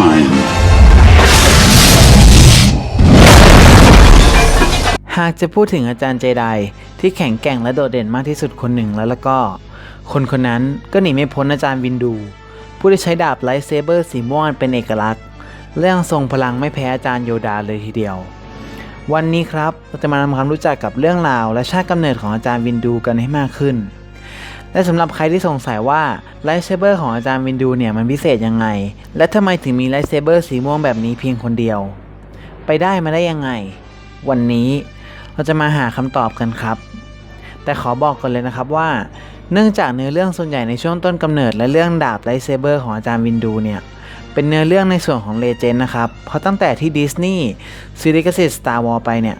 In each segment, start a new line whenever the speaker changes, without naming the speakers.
time.
หากจะพูดถึงอาจารย์เจไดที่แข็งแกร่งและโดดเด่นมากที่สุดคนหนึ่งแล้วแล้วก็ คนคนนั้นก็หนีไม่พ้นอาจารย์วินดู ผู้ที่ใช้ดาบไลท์เซเบอร์สีม่วงเป็นเอกลักษณ์และยังทรงพลังไม่แพ้อาจารย์โยดาเลยทีเดียว วันนี้ครับเราจะมาทำความรู้จักกับเรื่องราว และชาติกำเนิดของอาจารย์วินดูกันให้มากขึ้น และสำหรับใครที่สงสัยว่าไลท์เซเบอร์ของอาจารย์วินดูเนี่ยมันพิเศษยังไง และทำไมถึงมีไลท์เซเบอร์สีม่วงแบบนี้เพียงคนเดียว ไปได้มาได้ยังไง วันนี้เราจะมาหาคำตอบกันครับ แต่ขอบอกก่อนเลยนะครับว่า เนื่องจากเนื้อเรื่องส่วนใหญ่ในช่วงต้นกำเนิด และเรื่องดาบไลท์เซเบอร์ของอาจารย์วินดูเนี่ยเป็นเนื้อเรื่องในส่วนของเลเจนด์นะครับ เพราะตั้งแต่ที่ดิสนีย์ซีรีส์กสิทธิ์ Star Wars ไปเนี่ย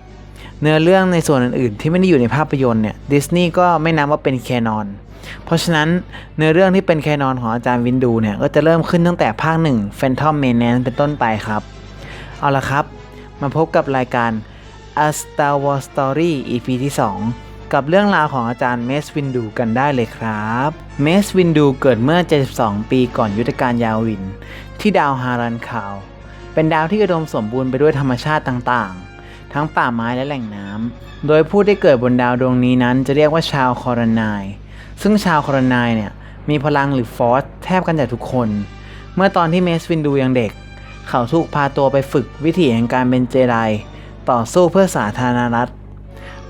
เนื้อเรื่องในส่วนอื่นๆ ที่ไม่ได้อยู่ในภาพยนตร์เนี่ยดิสนีย์ก็ไม่นับว่าเป็นแคนอน เพราะฉะนั้นเนื้อเรื่องที่เป็นแคนอนของอาจารย์วินดูเนี่ยก็จะเริ่มขึ้นตั้งแต่ภาค 1 Phantom Menace เป็นต้นไปครับ เอาละครับ มาพบกับรายการ A Star Wars Story EP ที่ 2กับเรื่องราวของอาจารย์เมสวินดูกันได้เลยครับ เมสวินดูเกิดเมื่อ 72 ปีก่อนยุทธการยาวิน ที่ดาวฮารันคาว เป็นดาวที่อุดมสมบูรณ์ไปด้วยธรรมชาติต่างๆ ทั้งป่าไม้และแหล่งน้ำ โดยผู้ที่เกิดบนดาวดวงนี้นั้นจะเรียกว่าชาวคอรนาย ซึ่งชาวคอรนายเนี่ยมีพลังหรือฟอสแทบกันจากทุกคน เมื่อตอนที่เมสวินดูยังเด็ก เขาถูกพาตัวไปฝึกวิถีแห่งการเป็นเจไดต่อสู้เพื่อสาธารณรัฐ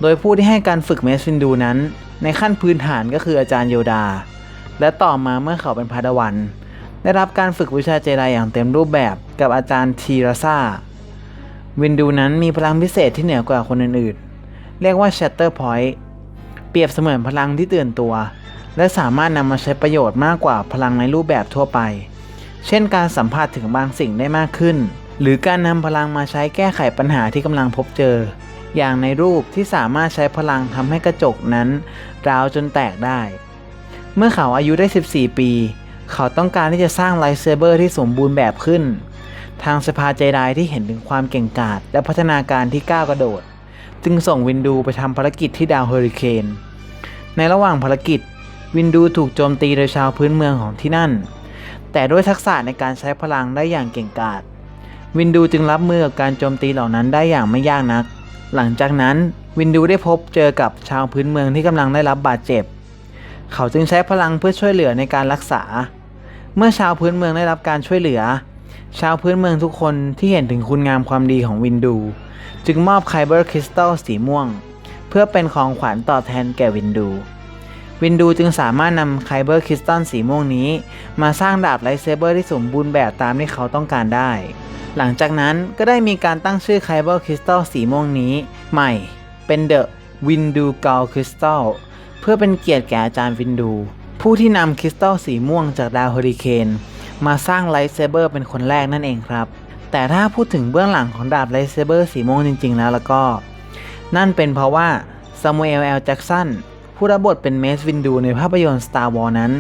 โดยผู้ที่ให้การฝึกเมสวินดูนั้น ในขั้นพื้นฐานก็คืออาจารย์โยดา และต่อมาเมื่อเขาเป็นพาดวัน ได้รับการฝึกวิชาเจไดอย่างเต็มรูปแบบกับอาจารย์ทีราซาวินดูนั้นมีพลังพิเศษที่เหนือกว่าคนอื่นๆ เรียกว่า Shatter Point เปรียบเสมือนพลังที่ตื่นตัว และสามารถนำมาใช้ประโยชน์มากกว่าพลังในรูปแบบทั่วไป เช่นการสัมผัสถึงบางสิ่งได้มากขึ้น หรือการนำพลังมาใช้แก้ไขปัญหาที่กำลังพบเจอ อย่างในรูปที่สามารถใช้พลังทำให้กระจกนั้นร้าวจนแตกได้ เมื่อเขาอายุได้ 14 ปี เขาต้องการที่จะสร้างไลท์เซเบอร์ที่สมบูรณ์แบบขึ้น ทางสภาเจไดที่เห็นถึงความเก่งกาจและพัฒนาการที่ก้าวกระโดด จึงส่งวินดูไปทำภารกิจที่ดาวเฮอริเคน ในระหว่างภารกิจ วินดูถูกโจมตีโดยชาวพื้นเมืองของที่นั่น แต่ด้วยทักษะในการใช้พลังได้อย่างเก่งกาจ วินดูจึงรับมือกับการโจมตีเหล่านั้นได้อย่างไม่ยากนัก หลังจากนั้นวินดูได้พบเจอกับชาวพื้นเมืองที่กำลังได้รับบาดเจ็บ เขาจึงใช้พลังเพื่อช่วยเหลือในการรักษา เมื่อชาวพื้นเมืองได้รับการช่วยเหลือ ชาวพื้นเมืองทุกคนที่เห็นถึงคุณงามความดีของวินดู จึงมอบไคเบอร์คริสตัลสีม่วง เพื่อเป็นของขวัญตอบแทนแก่วินดู วินดูจึงสามารถนำไคเบอร์คริสตัลสีม่วงนี้ มาสร้างดาบไลท์เซเบอร์ที่สมบูรณ์แบบตามที่เขาต้องการได้ หลังจากนั้นก็ได้มีการตั้งชื่อไคเบอร์คริสตัลสีม่วงนี้ใหม่เป็นเดอะวินดูก l ลคริสตัลเพื่อเป็นเกียรติแก่อาจารย์วินดู ผู้ที่นำคริสตัลสีม่วงจากดาวเฮอริเคนมาสร้างไลท์เซเบอร์เป็นคนแรกนั่นเองครับ แต่ถ้าพูดถึงเบื้องหลังของดาบไลเซเบอร์สีม่วงจริง ๆ แล้วแล้วก็ นั่นเป็นเพราะว่าซามูเอลแอลแจ็กสันผู้รับบทเป็นเมสวินดูในภาพยนตร์ Star Wars นั้น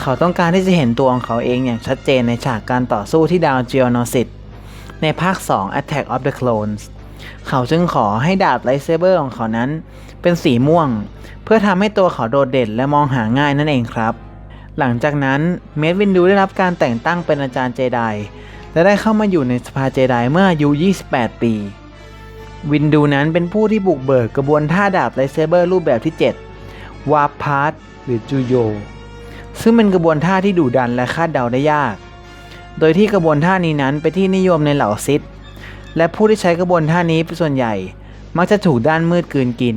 เขาต้องการที่จะเห็นตัวของเขาเองอย่างชัดเจนในฉากการต่อสู้ที่ดาวจิโอนอซิตในภาค 2 Attack of the Clones เขาจึงขอให้ดาบไลเซเบอร์ของเขานั้น เป็นสีม่วง เพื่อทำให้ตัวเขาโดดเด่นและมองหาง่ายนั่นเองครับ หลังจากนั้นเมสวินดูได้รับการแต่งตั้งเป็นอาจารย์เจได และได้เข้ามาอยู่ในสภาเจไดเมื่ออายุ 28 ปี วินดูนั้นเป็นผู้ที่บุกเบิกกระบวนท่าดาบไลท์เซเบอร์รูปแบบที่ 7 วาพาร์ตหรือจูโย ซึ่งเป็นกระบวนท่าที่ดุดันและคาดเดาได้ยาก โดยที่กระบวนท่านี้นั้นเป็นที่นิยมในเหล่าซิธและผู้ที่ใช้กระบวนท่านี้เป็นส่วนใหญ่ มักจะถูกด้านมืดกืนกิน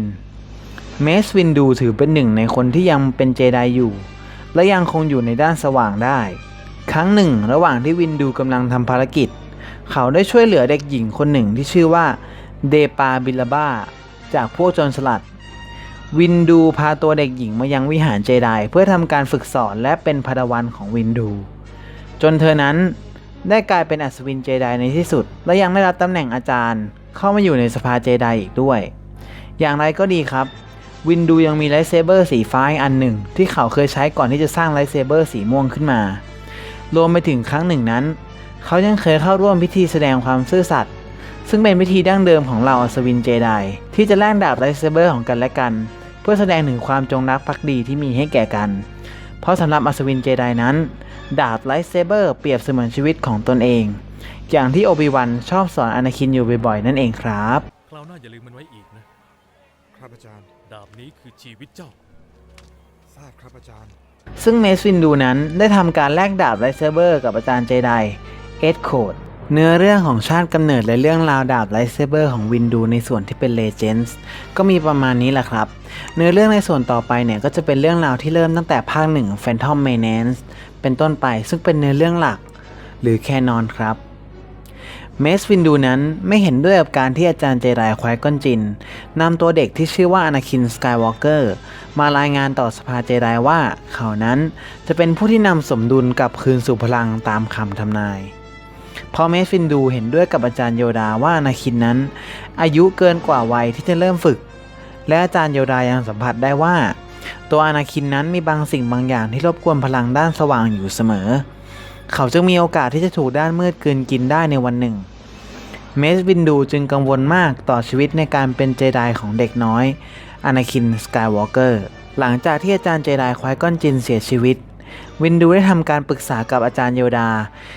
เมสวินดูถือเป็นหนึ่งในคนที่ยังเป็นเจไดอยู่ และยังคงอยู่ในด้านสว่างได้ ครั้งหนึ่ง ระหว่างที่วินดูกำลังทำภารกิจ เขาได้ช่วยเหลือเด็กหญิงคนหนึ่งที่ชื่อว่าเดปาบิลาบ้าจากพวกโจรสลัด วินดูพาตัวเด็กหญิงมายังวิหารเจไดเพื่อทำการฝึกสอนและเป็นพาดวันของวินดู จนเธอนั้นได้กลายเป็นอัศวินเจไดในที่สุด และยังได้รับตำแหน่งอาจารย์ เข้ามาอยู่ในสภาเจไดอีกด้วย อย่างไรก็ดีครับ วินดูยังมีไลท์เซเบอร์สีฟ้าอันหนึ่ง ที่เขาเคยใช้ก่อนที่จะสร้างไลท์เซเบอร์สีม่วงขึ้นมา รวมไปถึงครั้งหนึ่งนั้น เขายังเคยเข้าร่วมพิธีแสดงความซื่อสัตย์ซึ่งเป็นพิธีดั้งเดิมของเหล่าอัศวินเจไดที่จะแลกดาบไลท์เซเบอร์ของกันและกัน เพื่อแสดงถึงความจงรักภักดีที่มีให้แก่กัน เพราะสำหรับอัศวินเจไดนั้น ดาบไลท์เซเบอร์เปรียบเสมือนชีวิตของตนเอง อย่างที่โอบิวันชอบสอนอนาคินอยู่บ่อยๆนั่นเองครับ
คราวหน้าอย่าลืมมันไว้อีกนะ
ครับอาจารย์
ดาบนี้คือชีวิตเจ้า
ทราบครับอาจารย์
ซึ่งเมสวินดูนั้นได้ทำการแลกดาบไรเซเบอร์กับอาจารย์เจไดเอ็ดโคดเนื้อเรื่องของชาติกำเนิดและเรื่องราวดาบไลเซเบอร์ของวินดูในส่วนที่เป็นเลเจนส์ก็มีประมาณนี้แหละครับ เนื้อเรื่องในส่วนต่อไปเนี่ยก็จะเป็นเรื่องราวที่เริ่มตั้งแต่ภาคหนึ่ง Phantom Menace เป็นต้นไปซึ่งเป็นเนื้อเรื่องหลัก หรือแคนอนครับ เมสวินดูนั้นไม่เห็นด้วยกับการที่อาจารย์เจไดควายก้อนจินนำตัวเด็กที่ชื่อว่าอนาคินสกายวอล์กเกอร์มารายงานต่อสภาเจไดว่าเขานั้นจะเป็นผู้ที่นำสมดุลกลับคืนสู่พลังตามคำทำนายพอเมสฟินดูเห็นด้วยกับอาจารย์โยดาว่าอนาคินนั้น อายุเกินกว่าวัยที่จะเริ่มฝึก และอาจารย์โยดายังสัมผัสได้ว่า ตัวอนาคินนั้นมีบางสิ่งบางอย่างที่รบกวนพลังด้านสว่างอยู่เสมอ เขาจึงมีโอกาสที่จะถูกด้านมืดกลืนกินได้ในวันหนึ่ง เมสวินดูจึงกังวลมากต่อชีวิตในการเป็นเจไดของเด็กน้อยอนาคินสกายวอล์กเกอร์หลังจากที่อาจารย์เจไดควายก้อนจินเสียชีวิต วินดูได้ทำการปรึกษากับอาจารย์โยดา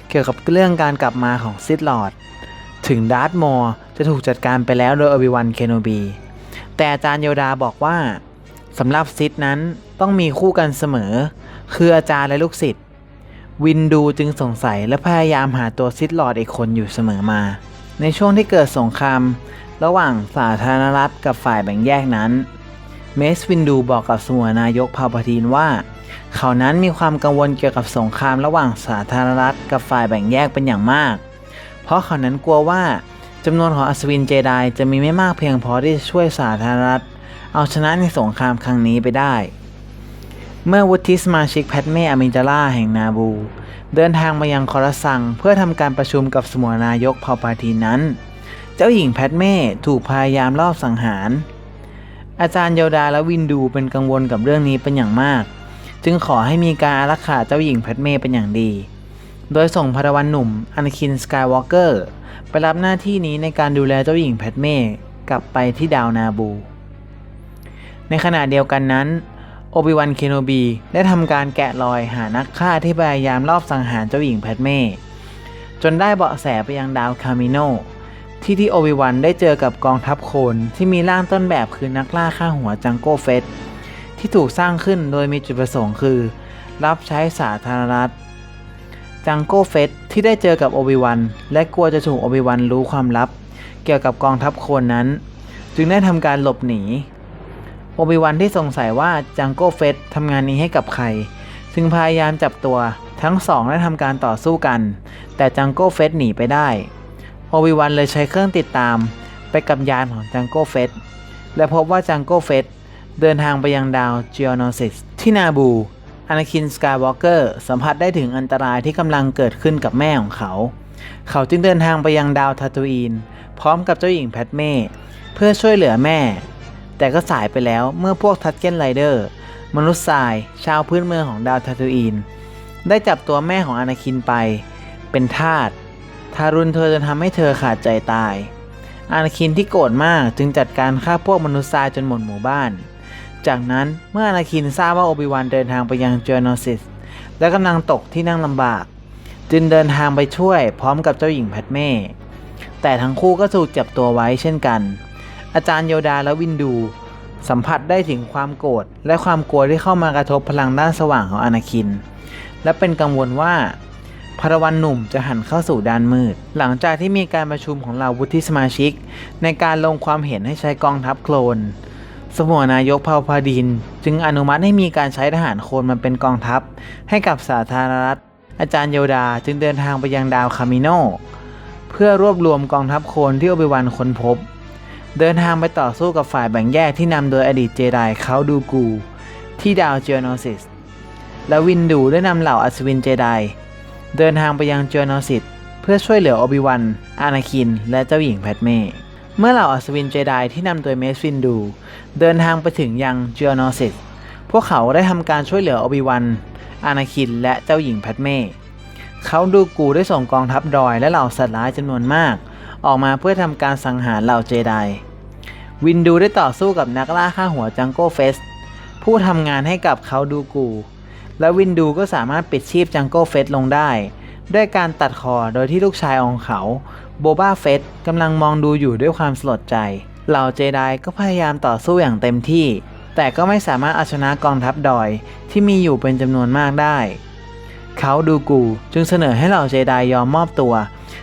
เกี่ยวกับเรื่องการกลับมาของซิดลอร์ดถึงดาร์ธมอร์จะถูกจัดการไปแล้วโดยอบิวันเคนโนบี แต่อาจารย์โยดาบอกว่าสำหรับซิดนั้นต้องมีคู่กันเสมอ คืออาจารย์และลูกศิษย์ วินดูจึงสงสัยและพยายามหาตัวซิดลอร์ดอีกคนอยู่เสมอมา ในช่วงที่เกิดสงคราม ระหว่างสาธารณรัฐกับฝ่ายแบ่งแยกนั้น เมสวินดูบอกกับสมุนายกพาปทีนว่า เขานั้นมีความกังวลเกี่ยวกับสงครามระหว่างสาธารณรัฐกับฝ่ายแบ่งแยกเป็นอย่างมาก เพราะเขานั้นกลัวว่าจำนวนของอัศวินเจไดจะมีไม่มากเพียงพอที่จะช่วยสาธารณรัฐเอาชนะในสงครามครั้งนี้ไปได้ เมื่อวุฒิสมาชิกแพทเมอมินจาล่าแห่งนาบู เดินทางมายังคอรัสซังเพื่อทำการประชุมกับสมุนนายกพาปาทีนนั้น เจ้าหญิงแพทเม่ถูกพยายามลอบสังหาร อาจารย์โยดาและวินดูเป็นกังวลกับเรื่องนี้เป็นอย่างมาก จึงขอให้มีการอารักขาเจ้าหญิงแพทเม่เป็นอย่างดี โดยส่งพรวันหนุ่มอันคินสกายวอล์กเกอร์ไปรับหน้าที่นี้ในการดูแลเจ้าหญิงแพทเม่กลับไปที่ดาวนาบู ในขณะเดียวกันนั้น โอบิวันเคโนบีได้ทำการแกะรอยหานักฆ่าที่พยายามลอบสังหารเจ้าหญิงแพทเม่ จนได้เบาะแสไปยังดาวคามิโนที่ที่โอบิวันได้เจอกับกองทัพโคนที่มีร่างต้นแบบคือนักล่าฆ่าหัวจังโก้เฟสที่ถูกสร้างขึ้นโดยมีจุดประสงค์คือ รับใช้สาธารณรัฐจังโก้เฟสที่ได้เจอกับโอบิวันและกลัวจะถูกโอบิวันรู้ความลับ เกี่ยวกับกองทัพโคนนั้น จึงได้ทำการหลบหนี โอบิวันที่สงสัยว่าจังโก้เฟสทำงานนี้ให้กับใคร จึงพยายามจับตัวทั้งสองได้ทำการต่อสู้กัน แต่จังโก้เฟสหนีไปได้ โอบิวันเลยใช้เครื่องติดตามไปกับยานของจังโก้เฟสและพบว่าจังโก้เฟสเดินทางไปยังดาวจิออนอซิสที่นาบูอนาคินสกายวอล์กเกอร์สัมผัสได้ถึงอันตรายที่กำลังเกิดขึ้นกับแม่ของเขา เขาจึงเดินทางไปยังดาวทาตูอินพร้อมกับเจ้าหญิงแพทเม่เพื่อช่วยเหลือแม่ แต่ก็สายไปแล้วเมื่อพวกทัตเกนไรเดอร์มนุษย์ทราย ชาวพื้นเมืองของดาวทาตูอินได้จับตัวแม่ของอนาคินไป เป็นทาสทารุณเธอจนทำให้เธอขาดใจตาย อานาคินที่โกรธมากจึงจัดการฆ่าพวกมนุษย์ทรายจนหมดหมู่บ้าน จากนั้นเมื่ออานาคินทราบว่าโอบิวันเดินทางไปยังเจอโนซิสและกำลังตกที่นั่งลำบาก จึงเดินทางไปช่วยพร้อมกับเจ้าหญิงแพทเม่แต่ทั้งคู่ก็ถูกจับตัวไว้เช่นกัน อาจารย์โยดาและวินดู สัมผัสได้ถึงความโกรธและความกลัวที่เข้ามากระทบพลังด้านสว่างของอนาคิน และเป็นกังวลว่าพรวันหนุ่มจะหันเข้าสู่ด้านมืด หลังจากที่มีการประชุมของเหล่าวุฒิสมาชิก ในการลงความเห็นให้ใช้กองทัพโคลน สมุนนายกเผ่าพาดิน จึงอนุมัติให้มีการใช้ทหารโคลนมาเป็นกองทัพ ให้กับสาธารณรัฐ อาจารย์โยดาจึงเดินทางไปยังดาวคามิโน เพื่อรวบรวมกองทัพโคลนที่โอบิวันค้นพบ เดินทางไปต่อสู้กับฝ่ายแบ่งแยกที่นำโดยอดีตเจไดเขาดูกู ที่ดาวเจอโนซิสและวินดูได้นำเหล่าอัศวินเจไดเดินทางไปยังเจอโนซิสเพื่อช่วยเหลือโอบิวัน อานาคิน และเจ้าหญิงแพทเม่เมื่อเหล่าอัศวินเจไดที่นำโดยเมสวินดู เดินทางไปถึงยังเจอโนซิสพวกเขาได้ทำการช่วยเหลือโอบิวัน อานาคิน และเจ้าหญิงแพทเม่เขาดูกูได้ส่งกองทัพดอยและเหล่าสัตว์ร้ายจำนวนมาก ออกมาเพื่อทำการสังหารเหล่าเจได วินดูได้ต่อสู้กับนักล่าฆ่าหัวจังโก้เฟสผู้ทำงานให้กับเขาดูกู และวินดูก็สามารถปิดชีพจัง g ก e เฟสลงได้ ด้วยการตัดคอโดยที่ลูกชายของเขาโบบ้าเฟสกำลังมองดูอยู่ด้วยความสลดใจ เหล่าเจไดก็พยายามต่อสู้อย่างเต็มที่ แต่ก็ไม่สามารถเอาชนะกองทัพดอยที่มีอยู่เป็นจำนวนมากได้ เขาดูกูจึงเสนอให้เหล่าเจไดยอมมอบตัว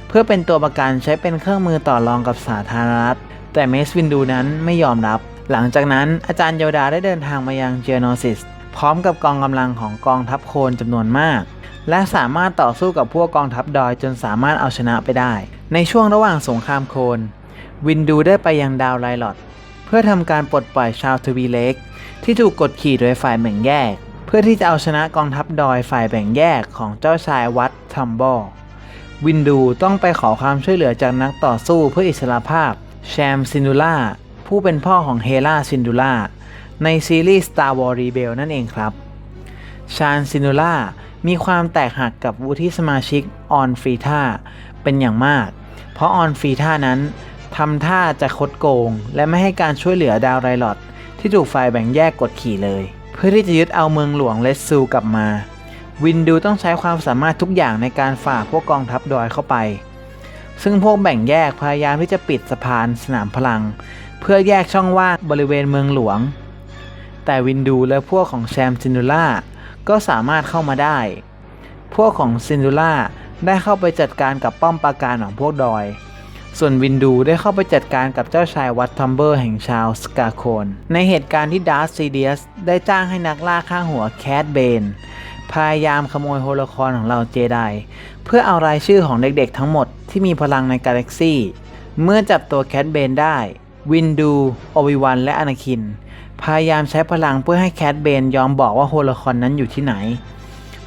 เพื่อเป็นตัวประกันใช้เป็นเครื่องมือต่อรองกับสาธารณรัฐ แต่เมสวินดูนั้นไม่ยอมรับ หลังจากนั้นอาจารย์โยดาได้เดินทางมายังเจโนซิสพร้อมกับกองกำลังของกองทัพโคนจำนวนมาก และสามารถต่อสู้กับพวกกองทัพดอยจนสามารถเอาชนะไปได้ ในช่วงระหว่างสงครามโคน วินดูได้ไปยังดาวไลลอดเพื่อทำการปลดปล่อยชาวทวีเล็ก ที่ถูกกดขี่โดยฝ่ายแบ่งแยก เพื่อที่จะเอาชนะกองทัพดอยฝ่ายแบ่งแยกของเจ้าชายวัดทัมบอวินดูต้องไปขอความช่วยเหลือจากนักต่อสู้เพื่ออิสรภาพ แชมซินดูล่าผู้เป็นพ่อของเฮล่าซินดูล่าในซีรีส์ Star Wars Rebel นั่นเองครับ ชาญซินดูล่ามีความแตกหักกับวุฒิสมาชิกออนฟรีท่าเป็นอย่างมาก เพราะออนฟรีท่านั้นทำท่าจะคดโกง และไม่ให้การช่วยเหลือดาวไรลอดที่ถูกฝ่ายแบ่งแยกกดขี่เลย เพื่อที่จะยึดเอาเมืองหลวงเลสซูกลับมา วินดูต้องใช้ความสามารถทุกอย่างในการฝ่าพวกกองทัพดอยเข้าไป ซึ่งพวกแบ่งแยกพยายามที่จะปิดสะพานสนามพลัง เพื่อแยกช่องว่างบริเวณเมืองหลวง แต่วินดูและพวกของแชมซินดูล่าก็สามารถเข้ามาได้ พวกของซินดูล่าได้เข้าไปจัดการกับป้อมปราการของพวกดอย ส่วนวินดูได้เข้าไปจัดการกับเจ้าชายวัดทัมเบอร์แห่งชาวสกาโคน ในเหตุการณ์ที่ดาร์ซีเดียสได้จ้างให้นักล่าข้างหัวแคทเบนพยายามขโมยโฮโลคอนของเราเจได เพื่อเอารายชื่อของเด็กๆทั้งหมดที่มีพลังในกาแล็กซี่ เมื่อจับตัวแคทเบนได้ วินดูโอวิวันและอนาคิน พยายามใช้พลังเพื่อให้แคทเบนยอมบอกว่าโฮโลคอนนั้นอยู่ที่ไหน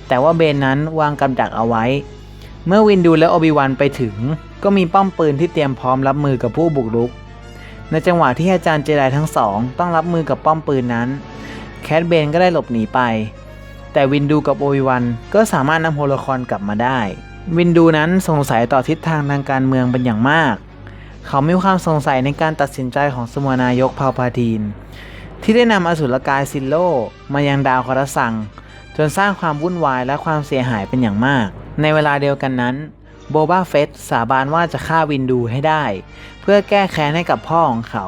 แต่ว่าเบนนั้นวางกำดักเอาไว้ เมื่อวินดูและโอบิวันไปถึง ก็มีป้อมปืนที่เตรียมพร้อมรับมือกับผู้บุกรุก ในจังหวะที่อาจารย์เจไดทั้งสอง ต้องรับมือกับป้อมปืนนั้น แคทเบนก็ได้หลบหนีไป แต่วินดูกับโอบิวันก็สามารถนำโฮโลคอนกลับมาได้ วินดูนั้นสงสัยต่อทิศทางทางการเมืองเป็นอย่างมาก เขามีความสงสัยในการตัดสินใจของสมวนายกพาลพาทีน ที่ได้นำอสุรกายซิลโลมายังดาวคาราซัง จนสร้างความวุ่นวายและความเสียหายเป็นอย่างมาก ในเวลาเดียวกันนั้นโบบาเฟสสาบานว่าจะฆ่าวินดูให้ได้ เพื่อแก้แค้นให้กับพ่อของเขา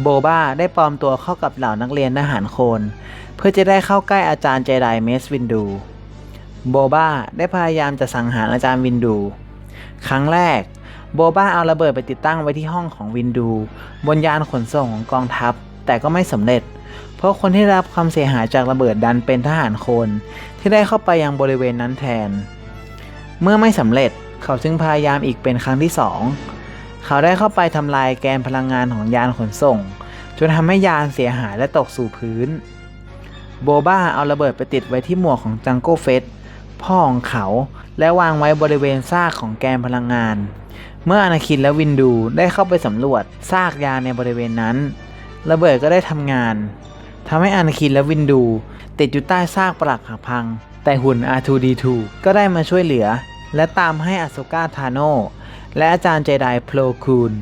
โบบาได้ปลอมตัวเข้ากับเหล่านักเรียนทหารโคน เพื่อจะได้เข้าใกล้อาจารย์เจไดเมสวินดู โบบ้าได้พยายามจะสังหารอาจารย์วินดู ครั้งแรก โบบ้าเอาระเบิดไปติดตั้งไว้ที่ห้องของวินดู บนยานขนส่งของกองทัพ แต่ก็ไม่สำเร็จ เพราะคนที่รับความเสียหายจากระเบิดดันเป็นทหารคน ที่ได้เข้าไปยังบริเวณนั้นแทน เมื่อไม่สำเร็จเขาจึงพยายามอีกเป็นครั้งที่สองเขาได้เข้าไปทำลายแกนพลังงานของยานขนส่ง จนทำให้ยานเสียหายและตกสู่พื้น โบบ้าเอาระเบิดไปติดไว้ที่หมวกของจังโก้เฟสพ่อของเขา และวางไว้บริเวณซากของแกนพลังงาน เมื่ออนาคินและวินดูได้เข้าไปสำรวจซากยาในบริเวณนั้น ระเบิดก็ได้ทำงานทำให้อนาคินและวินดู ติดอยู่ใต้ซากปรักหักพัง แต่หุ่น R2D2 ก็ได้มาช่วยเหลือ และตามให้อ s โ k ก t ทาโน และอาจารย์เจไดโพลคูน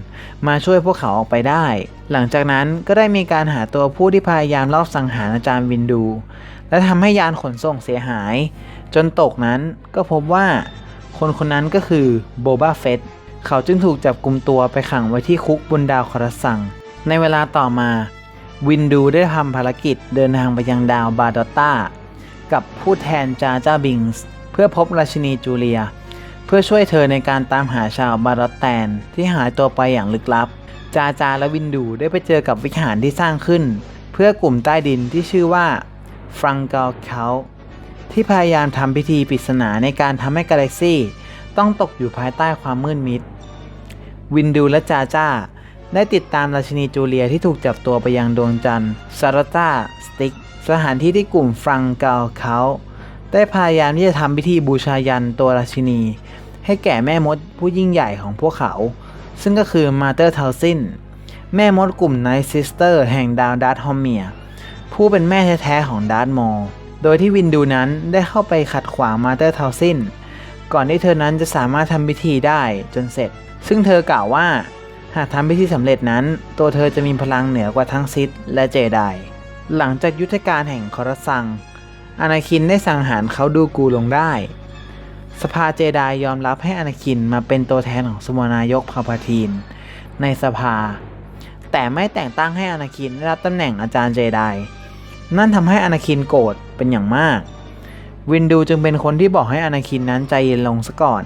มาช่วยพวกเขาออกไปได้ หลังจากนั้นก็ได้มีการหาตัวผู้ที่พยายามลอบสังหารอาจารย์วินดู และทำให้ยานขนส่งเสียหาย จนตกนั้นก็พบว่าคนคนนั้นก็คือโบบาเฟตเขาจึงถูกจับกลุมตัวไปขังไว้ที่คุกบนดาวคารสัง ในเวลาต่อมา วินดูได้ทำภารกิจเดินทางไปยังดาวบาดอตตากับผู้แทนจาจ้าบิงส์ เพื่อพบราชินีจูเลีย เพื่อช่วยเธอในการตามหาชาวบาดอตแตนที่หายตัวไปอย่างลึกลับ จาจาและวินดูได้ไปเจอกับวิหารที่สร้างขึ้น เพื่อกลุ่มใต้ดินที่ชื่อว่าฟรังเกลเคาที่พยายามทำพิธีปริศนาในการทำให้กาแล็กซี่ต้องตกอยู่ภายใต้ความมืดมิด วินดูและจาจ้าได้ติดตามราชินีจูเลียที่ถูกจับตัวไปยังดวงจันทร์ซาราตาสติก สถานที่ที่กลุ่มฟรังเกลเขาได้พยายามที่จะทำพิธีบูชายันตัวราชินี ให้แก่แม่มดผู้ยิ่งใหญ่ของพวกเขา ซึ่งก็คือมาเตอร์เทลซินแม่มดกลุ่มไนซิสเตอร์แห่งดาวดัตฮอมเมีย ผู้เป็นแม่แท้ๆของดาร์ธมอลโดยที่วินดูนั้นได้เข้าไปขัดขวางมาเตอร์เทลซินก่อนที่เธอนั้นจะสามารถทำพิธีได้จนเสร็จ ซึ่งเธอกล่าวว่า หากทำพิธีสำเร็จนั้น ตัวเธอจะมีพลังเหนือกว่าทั้งซิธและเจไดหลังจากยุทธการแห่งคอรัสซัง อานาคินได้สังหารเขาดูกูลงได้ สภาเจไดยอมรับให้อนาคินมาเป็นตัวแทนของสมนายกพาพาทีน ในสภา แต่ไม่แต่งตั้งให้อนาคินได้รับตำแหน่งอาจารย์เจไดนั่นทำให้อนาคินโกรธเป็นอย่างมาก วินดูจึงเป็นคนที่บอกให้อนาคินนั้นใจเย็นลงซะก่อน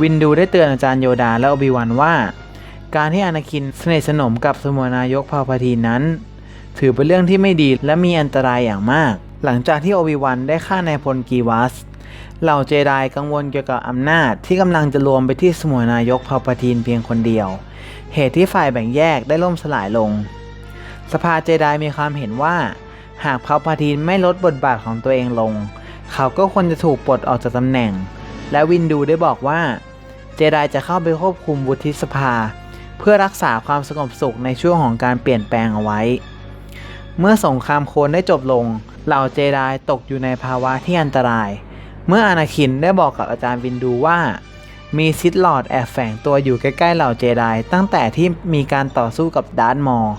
วินดูได้เตือนอาจารย์โยดาและอบิวันว่า การที่อานาคินสนิทสนมกับสมุนนายกพาพาทีนนั้น ถือเป็นเรื่องที่ไม่ดีและมีอันตรายอย่างมาก หลังจากที่โอบิวันได้ฆ่านายพลกีวัส เหล่าเจไดกังวลเกี่ยวกับอำนาจที่กำลังจะรวมไปที่สมุนนายกพาปาทีนเพียงคนเดียว เหตุที่ฝ่ายแบ่งแยกได้ล่มสลายลง สภาเจไดมีความเห็นว่า หากพาปาทีนไม่ลดบทบาทของตัวเองลง เขาก็ควรจะถูกปลดออกจากตำแหน่ง และวินดูได้บอกว่า เจไดจะเข้าไปควบคุมวุฒิสภา เพื่อรักษาความสงบสุขในช่วงของการเปลี่ยนแปลงเอาไว้ เมื่อสงครามโคลนได้จบลง เหล่าเจไดตกอยู่ในภาวะที่อันตราย เมื่ออานาคินได้บอกกับอาจารย์วินดูว่ามีซิดลอร์ดแอบแฝงตัวอยู่ใกล้ๆเหล่าเจไดตั้งแต่ที่มีการต่อสู้กับดาร์ธมอร์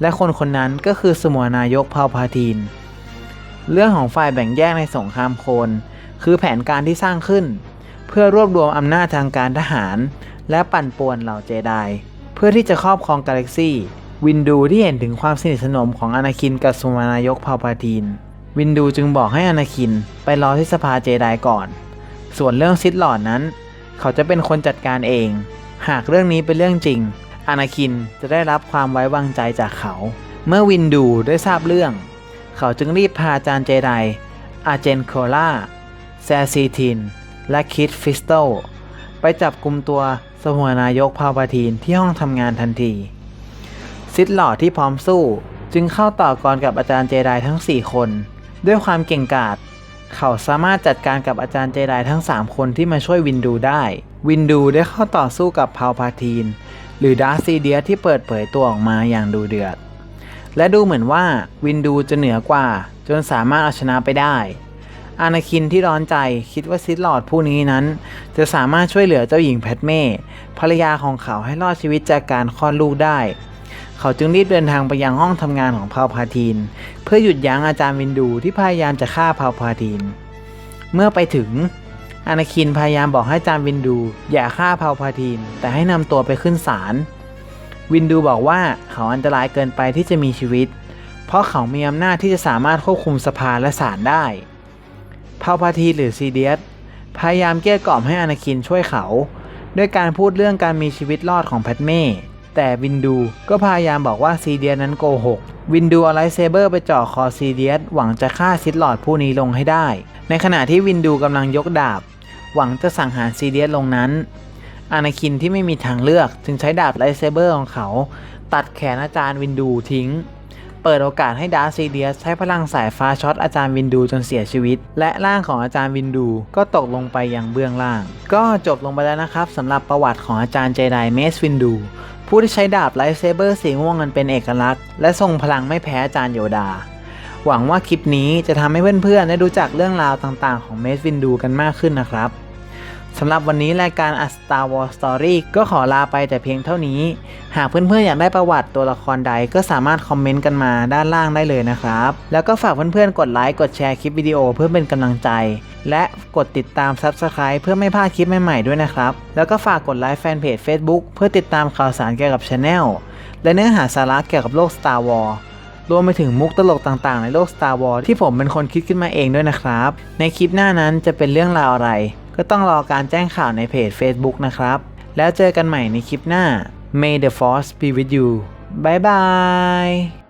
และคนคนนั้นก็คือสมุนายกพาพาทีน เรื่องของฝ่ายแบ่งแยกในสงครามโคนคือแผนการที่สร้างขึ้น เพื่อรวบรวมอำนาจทางการทหาร และปั่นป่วนเหล่าเจไดเพื่อที่จะครอบครองกาแล็กซี่ วินดูที่เห็นถึงความสนิทสนมของอานาคินกับสมุนายกพาพาทีน วินดูจึงบอกให้อนาคินไปรอที่สภาเจไดก่อน ส่วนเรื่องซิดหลอดนั้น เขาจะเป็นคนจัดการเอง หากเรื่องนี้เป็นเรื่องจริงอานาคินจะได้รับความไว้วางใจจากเขา เมื่อวินดูได้ทราบเรื่อง เขาจึงรีบพาอาจารย์เจไดอาเจนโคล่าแซซีทิน และคิดฟิสโตไปจับกลุ่มตัวสมุนนายกพาลปาทีนที่ห้องทำงานทันที ซิดหลอดที่พร้อมสู้จึงเข้าต่อกรกับอาจารย์เจไดทั้ง 4 คน ด้วยความเก่งกาจเขาสามารถจัดการกับอาจารย์เจไดทั้ง 3 คนที่มาช่วยวินดูได้ วินดูได้เข้าต่อสู้กับพาลพาทีน หรือดาร์ซีเดียที่เปิดเผยตัวออกมาอย่างดูเดือด และดูเหมือนว่าวินดูจะเหนือกว่า จนสามารถเอาชนะไปได้ อานาคินที่ร้อนใจคิดว่าซิดลอดผู้นี้นั้น จะสามารถช่วยเหลือเจ้าหญิงแพทเม่ภรรยาของเขาให้รอดชีวิตจากการคลอดลูกได้ เขาจึงรีบเดินทางไปยังห้องทำงานของพาลพาทีน เพื่อหยุดยั้งอาจารย์วินดูที่พยายามจะฆ่าพาลพาทีน เมื่อไปถึงอานาคินพยายามบอกให้อาจารย์วินดู อย่าฆ่าพาลพาทีน แต่ให้นำตัวไปขึ้นศาลวินดูบอกว่าเขาอันตรายเกินไปที่จะมีชีวิต เพราะเขามีอำนาจที่จะสามารถควบคุมสภาและศาลได้พาลพาทีนหรือซีเดียสพยายามเกลี้ยกล่อมให้อานาคินช่วยเขา ด้วยการพูดเรื่องการมีชีวิตรอดของแพทเม่ แต่วินดูก็พยายามบอกว่าซีเดียสนั้นโกหก วินดูเอาไลท์เซเบอร์ไปเจ่อคอซีเดียสหวังจะฆ่าซิดหลอดผู้นี้ลงให้ได้ ในขณะที่วินดูกำลังยกดาบ หวังจะสังหารซีเดียสลงนั้น อานาคินที่ไม่มีทางเลือกจึงใช้ดาบไลท์เซเบอร์ของเขา ตัดแขนอาจารย์วินดูทิ้งเปิดโอกาสให้ดาร์ซีเดียสใช้พลังสายฟ้าช็อตอาจารย์วินดูจนเสียชีวิต และร่างของอาจารย์วินดูก็ตกลงไปยังเบื้องล่าง ก็จบลงไปแล้วนะครับสำหรับประวัติของอาจารย์เจไดเมสวินดู ผู้ที่ใช้ดาบไลท์เซเบอร์สีม่วงกันเป็นเอกลักษณ์และทรงพลังไม่แพ้อาจารย์โยดา หวังว่าคลิปนี้จะทำให้เพื่อนๆได้รู้จักเรื่องราวต่างๆ ของเมสวินดูกันมากขึ้นนะครับ สำหรับวันนี้รายการ A Star Wars Story ก็ขอลาไปแต่เพียงเท่านี้ หากเพื่อนๆอยากได้ประวัติตัวละครใดก็สามารถคอมเมนต์กันมาด้านล่างได้เลยนะครับ แล้วก็ฝากเพื่อนๆกดไลค์กดแชร์คลิปวิดีโอเพื่อเป็นกำลังใจ และกดติดตาม Subscribe เพื่อไม่พลาดคลิปใหม่ๆด้วยนะครับ แล้วก็ฝากกดไลค์แฟนเพจ Facebook เพื่อติดตามข่าวสารเกี่ยวกับ Channel และเนื้อหาสาระเกี่ยวกับโลก Star Wars รวมไปถึงมุกตลกต่างๆ ในโลก Star Wars ที่ผมเป็นคนคิดขึ้นมาเองด้วยนะครับ ในคลิปหน้านั้นจะเป็นเรื่องราวอะไร ก็ต้องรอการแจ้งข่าวในเพจ Facebook นะครับ แล้วเจอกันใหม่ในคลิปหน้า May the Force be with you บายบาย